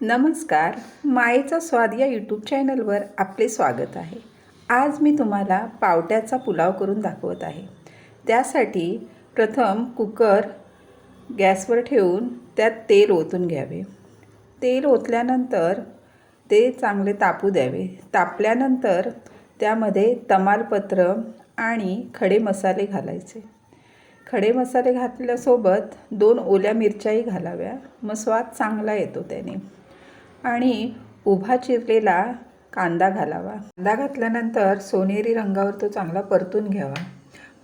नमस्कार मायेचा स्वाद या यूट्यूब चॅनलवर आपले स्वागत आहे. आज मी तुम्हाला पावट्याचा पुलाव करून दाखवत आहे. त्यासाठी प्रथम कुकर गॅसवर ठेवून त्यात तेल ओतून घ्यावे. तेल ओतल्यानंतर ते चांगले तापू द्यावे. तापल्यानंतर त्यामध्ये तमालपत्र आणि खडे मसाले घालायचे. खडे मसाले घातल्यासोबत दोन ओल्या मिरच्याही घालाव्या. मग स्वाद चांगला येतो त्याने. आणि उभा चिरलेला कांदा घालावा. कांदा घातल्यानंतर सोनेरी रंगावर तो चांगला परतून घ्यावा.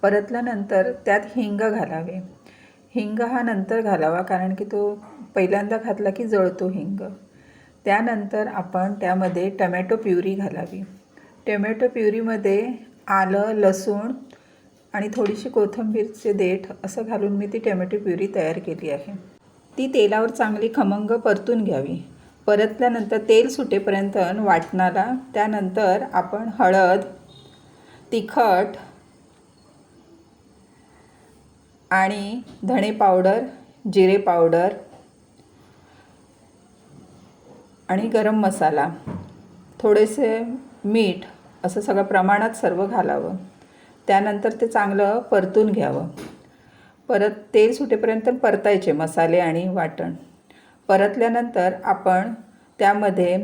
परतल्यानंतर त्यात हिंग घालावे. हिंग हा नंतर घालावा कारण की तो पहिल्यांदा घातला की जळतो हिंग. त्यानंतर आपण त्यामध्ये टमॅटो प्युरी घालावी. टमॅटो प्युरीमध्ये आलं लसूण आणि थोडीशी कोथिंबीरचे देठ असं घालून मी ती टमॅटो प्युरी तयार केली आहे. ती तेलावर चांगली खमंग परतून घ्यावी. परतल्यानंतर तेल सुटेपर्यंत वाटणारा त्यानंतर आपण हळद तिखट आणि धणे पावडर जिरे पावडर आणि गरम मसाला. थोडेसे मीठ असं सगळं प्रमाणात सर्व घालावं. त्यानंतर ते चांगलं परतून घ्यावं. परत तेल सुटेपर्यंत परतायचे मसाले आणि वाटण. परतल्यानंतर आपण त्यामध्ये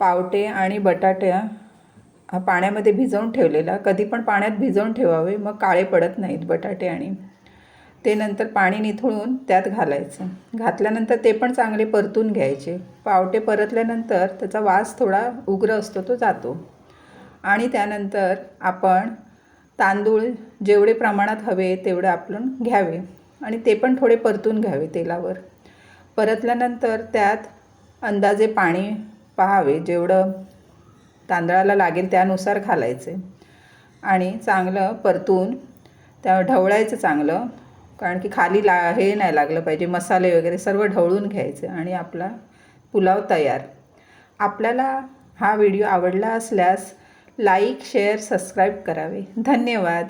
पावटे आणि बटाट्या पाण्यामध्ये भिजवून ठेवलेला. कधी पण पाण्यात भिजवून ठेवावे. मग काळे पडत नाहीत बटाटे आणि ते नंतर पाणी निथळून त्यात घालायचं. घातल्यानंतर ते पण चांगले परतून घ्यायचे. पावटे परतल्यानंतर त्याचा वास थोडा उग्र असतो तो जातो. आणि त्यानंतर आपण तांदूळ जेवढे प्रमाणात हवे तेवढं आपण घ्यावे. आणि ते पण थोडे परतून घ्यावे तेलावर. परतल्यानंतर त्यात अंदाजे पाणी पहावे जेवढं तांदळाला लागेल त्यानुसार घालायचे आणि चांगलं परतून त्या ढवळायचं चांगलं कारण की खाली ला हे नाही लागलं पाहिजे मसाले वगैरे सर्व ढवळून घ्यायचे आणि आपला पुलाव तयार. आपल्याला हा व्हिडिओ आवडला असल्यास लाईक शेअर सबस्क्राईब करावे. धन्यवाद.